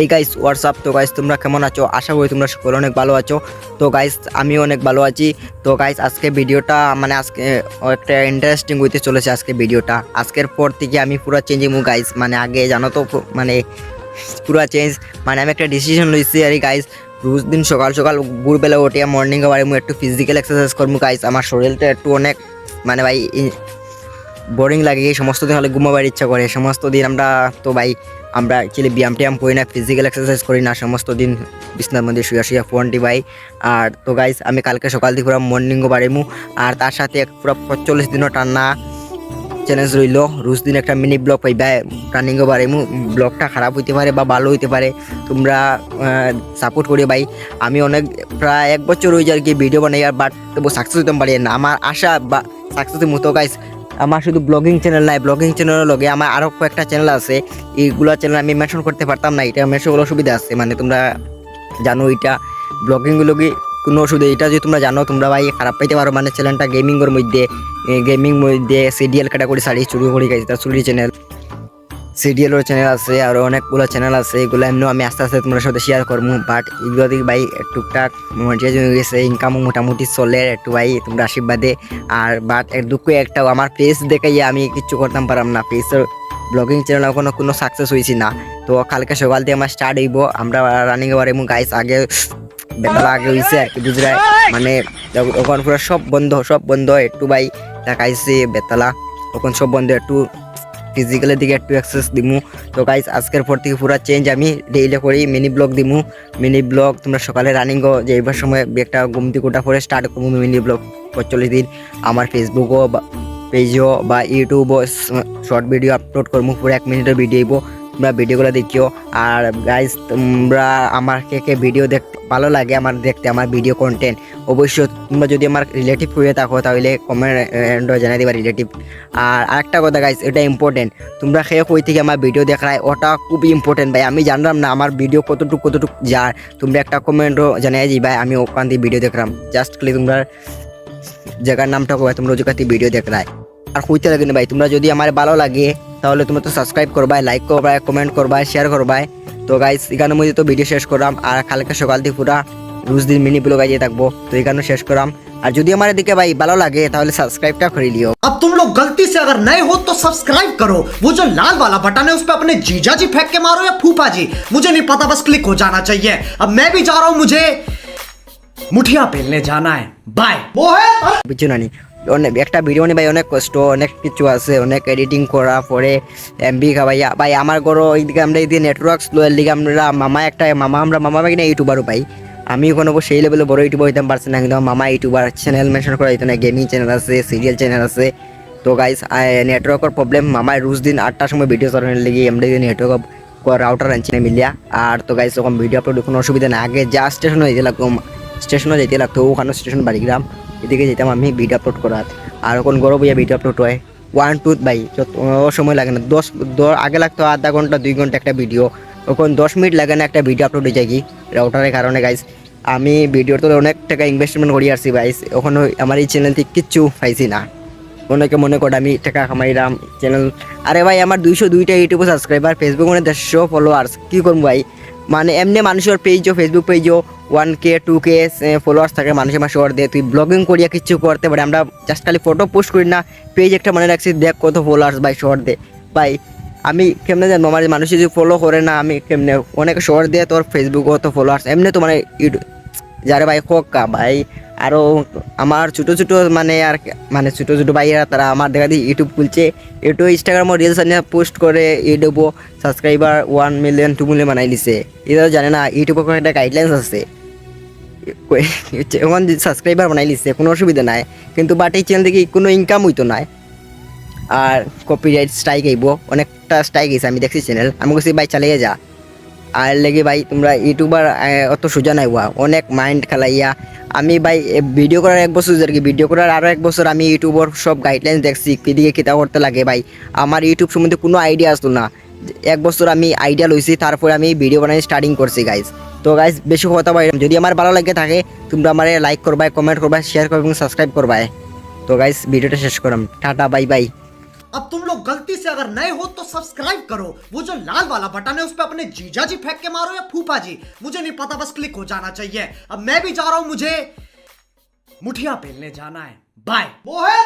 এই guys WhatsApp তো guys তোমরা কেমন আছো? আশা করি তোমরা সকলে অনেক ভালো আছো। তো গাইস আমিও অনেক ভালো আছি। তো গাইস আজকে ভিডিওটা মানে আজকে একটা ইন্টারেস্টিং হইতে চলেছে আজকে ভিডিওটা আজকের পর থেকে আমি পুরো চেঞ্জ হব গাইস মানে আগে জানো তো মানে পুরো চেঞ্জ মানে আমি একটা ডিসিশন লইছি আর গাইস রোজ দিন সকাল সকাল ভোরবেলা উঠে মর্নিং এ আমি একটু ফিজিক্যাল এক্সারসাইজ করব গাইস আমার শরীরটা একটু অনেক মানে ভাই বোরিং লাগে, এই সমস্ত দিন হলে ঘুমাবার ইচ্ছা করে। সমস্ত দিন আমরা, তো ভাই আমরা অ্যাকচুয়ালি ব্যায়াম ট্যায়াম করি না ফিজিক্যাল এক্সারসাইজ করি না, সমস্ত দিন বিছনার মধ্যে শুয়ে শুয়ে ফোন টিপাই। আর তো গাইস আমি কালকে সকাল থেকে পুরো মর্নিংও বাড়িমু, আর তার সাথে পুরো পঁচল্লিশ দিনও টান্না চ্যালেঞ্জ রইল। রোজ দিন একটা মিনি ব্লগ পাইবা রানিংও বাড়িমু ব্লগটা খারাপ হইতে পারে বা ভালো হইতে পারে, তোমরা সাপোর্ট করি ভাই। আমি অনেক, প্রায় এক বছর হয়ে যায় আর কি ভিডিও বানাই, আর বাট তবু সাকসেস হইতে পারি না। আমার আশা বা সাকসেসের মতো গাইস আমার শুধু ব্লগিং চ্যানেল নাই ব্লগিং চ্যানেলের লগে আমার আরও কয়েকটা চ্যানেল আছে। এইগুলো চ্যানেল আমি মেনশন করতে পারতাম না, এটা মেনশন অসুবিধা আছে। মানে তোমরা জানো এটা ব্লগিংগুলো কি কোনো অসুবিধা, এটা যদি তোমরা জানো, তোমরা ভাই খারাপ পাইতে পারো। মানে চ্যানেলটা গেমিংয়ের মধ্যে গেমিং মধ্যে সিডিএল ক্যাটাগরি শাড়ি চুরি করে গেছে, তার চুরি চ্যানেল সিডিএলের চ্যানেল আছে, আর অনেকগুলো চ্যানেল আছে, এগুলো এমনিও আমি আস্তে আস্তে তোমার সাথে শেয়ার করব বাট এগুলো দিকে ভাই টুকটাক হয়ে গেছে ইনকাম মোটামুটি চলে একটু ভাই তোমরা আশীর্বাদে। আর বাট এক দুঃখ একটাও, আমার পেজ দেখাইয়ে আমি কিচ্ছু করতাম পারলাম না পেজের ব্লগিং চ্যানেল এখনও কোনো সাকসেস হয়েছি না। তো কালকে সকাল থেকে আমার স্টার্ট হইব, আমরা রানিং এবার এবং গাইস আগে বেতলা আগে হয়েছে আর কি, বুঝলে? মানে ওখান পুরো সব বন্ধ সব বন্ধ, একটু ভাই দেখাইছে বেতলা, তখন সব বন্ধ, একটু ফিজিক্যালের দিকে একটু অ্যাক্সেস দিমু। তো গাইস আজকের পর থেকে পুরো চেঞ্জ আমি ডেইলি করি মিনি ব্লগ দিমু। মিনি ব্লগ তোমরা সকালে রানিংও যে এবার সময় একটা গুমতি কোটা করে স্টার্ট করব মিনি ব্লগ পঁয়তাল্লিশ দিন। আমার ফেসবুকও পেজও বা ইউটিউবও শর্ট ভিডিও আপলোড করব, পুরো এক মিনিটের ভিডিও তোমরা ভিডিওগুলো দেখিও। আর গাইজ তোমরা আমার কে ভিডিও দেখতে ভালো লাগে আমার দেখতে, আমার ভিডিও কন্টেন্ট অবশ্যই তোমরা যদি আমার রিলেটিভ হয়ে থাকো, তাহলে কমেন্ট জানাই দিবা রিলেটিভ আর আরেকটা কথা গাইজ এটা ইম্পর্টেন্ট তোমরা খেয়ে কই থেকে আমার ভিডিও দেখায়, ওটা খুবই ইম্পর্টেন্ট ভাই। আমি জানলাম না আমার ভিডিও কতটুকু কতটুকু যার। তোমরা একটা কমেন্টও জানাই দিই ভাই আমি ওখান থেকে ভিডিও দেখলাম। জাস্ট খালি তোমরা জায়গার নামটা কবে তোমরা ওই ভিডিও দেখলাই আর কইতে লাগে না ভাই, তোমরা যদি আমার ভালো লাগে তাহলে তোমরা তো সাবস্ক্রাইব করবা লাইক করবা কমেন্ট করবা শেয়ার করবা তো গাইস এখানের মধ্যে তো ভিডিও শেষ করলাম আর কালকে সকাল থেকে পুরা রোজ দিন মিনি ব্লগ আইয়ে থাকবো তো এখানে শেষ করলাম আর যদি আমার এদিকে ভাই ভালো লাগে তাহলে সাবস্ক্রাইবটা করে লিও अब तुम लोग गलती से अगर नए हो तो सब्सक्राइब करो वो जो लाल वाला बटन है उस पर अपने जीजा जी फेंक के मारो या फूफा जी मुझे नहीं पता बस क्लिक हो जाना चाहिए अब मैं भी जा रहा हूं मुझे मुठिया पेलने जाना है बाय वो है বুঝছো না নি? অনেক, একটা ভিডিও নিয়ে ভাই অনেক কষ্ট, অনেক কিছু আছে, অনেক এডিটিং করা, পরে এমবি খাবাইয়া ভাই আমার ঘর ওইদিকে আমরা এই নেটওয়ার্ক স্লো এর দিকে আমরা মামা একটা, মামা আমরা মামা ভাই না ইউটিউবারও পাই আমি কোনো সেই লেভেলে বড় ইউটিউবার হইতে পারছি না কিন্তু মামা ইউটিউবার চ্যানেল মেনশন করা হইতো না গেমিং চ্যানেল আছে সিরিয়াল চ্যানেল আছে। তো গাইস নেটওয়ার্কের প্রবলেম মামায় রোজ দিন আটটার সময় ভিডিও চালানোর লেগে এমনি নেটওয়ার্ক রাউটার আনছি না মিলিয়া। আর তো গাইস তখন ভিডিও আপলোড কোনো অসুবিধা না, আগে যা স্টেশন হইতে লাগতো স্টেশনে যেতে লাগতো, ওখানে স্টেশন বাড়িগ্রাম। এদিকে যেতাম আমি ভিডিও আপলোড করার। আর এখন গরম হইয়া ভিডিও আপলোড হয়। ওয়ান টু ভাই, যত সময় লাগে না। দশ আগে লাগতো আধা ঘণ্টা, দুই ঘণ্টা একটা ভিডিও এখন দশ মিনিট লাগে না একটা ভিডিও আপলোড হয়ে যায় কি? রাউটারের কারণে গাইস আমি ভিডিওর তো অনেক টাকা ইনভেস্টমেন্ট করি আসছি গাইস ওখানে আমার এই চ্যানেল থেকে কিচ্ছু পাইছি না। অনেকে মনে করে আমি টাকা কামাইলাম চ্যানেল আরে ভাই, আমার দুইশো দুইটা ইউটিউব সাবস্ক্রাইবার ফেসবুক মানে দেড়শো ফলোয়ার্স কী করব ভাই? মানে এমনি মানুষের পেজও Facebook পেজও one K two K followers থাকে মানুষের মাসে অর দিয়ে। তুই ব্লগিং করিয়া কিছু করতে পারে। আমরা জাস্ট খালি ফটো পোস্ট করি না পেজ একটা মনে রাখছি, দেখ কত ফলোয়ার্স ভাই শর্ট দে। ভাই, আমি কেমনে জানব? আমার মানুষ যদি ফলো করে না, আমি কেমনে? অনেক শর্ট দিয়ে, তোর ফেসবুকও তো ফলোয়ার্স এমনি তো মানে ইউটিউব যারে ভাই হোক কা ভাই আরও আমার ছোটো ছোটো মানে আর মানে ছোটো ছোটো ভাইয়েরা, তারা আমার দেখা দিই ইউটিউব খুলছে। ইউটিউব ইনস্টাগ্রামও রিলস নিয়ে পোস্ট করে ইউটিউবও subscriber one million two million বানাই দিছে। এটা জানে না ইউটিউবের একটা গাইডলাইন্স আছে। এখন সাবস্ক্রাইবার বানাই দিছে কোনো অসুবিধা নাই। কিন্তু বাট এই চ্যানেল থেকে কোনো ইনকাম হইতো নাই। আর কপিরাইট স্ট্রাইক আইব, অনেকটা স্ট্রাইক আইছে, আমি দেখছি চ্যানেল আমি বলছি, ভাই, চালিয়ে যা। আর লেগে ভাই, তোমরা ইউটিউবার অত সোজা নাই হওয়া অনেক মাইন্ড খেলাইয়া। আমি ভাই ভিডিও করার এক বছর আর কি ভিডিও করার আরও এক বছর আমি ইউটিউবর সব গাইডলাইন দেখছি কিদিকে কিতা করতে লাগে ভাই। আমার ইউটিউব সম্বন্ধে কোনো আইডিয়া আসতো না। এক বছর আমি আইডিয়া লইছি তারপরে আমি ভিডিও বানাই স্টার্টিং করছি গাইজ তো গাইজ বেশি কথা ভাই যদি আমার ভালো লাগে থাকে তোমরা আমার লাইক করবা কমেন্ট করবা শেয়ার করবা এবং সাবস্ক্রাইব করবা তো গাইজ ভিডিওটা শেষ করাম টাটা বাই বাই अब तुम लोग गलती से अगर नए हो तो सब्सक्राइब करो वो जो लाल वाला बटन है उस पर अपने जीजा जी फेंक के मारो या फूफा जी मुझे नहीं पता बस क्लिक हो जाना चाहिए अब मैं भी जा रहा हूं मुझे मुठिया पेलने जाना है बाय वो है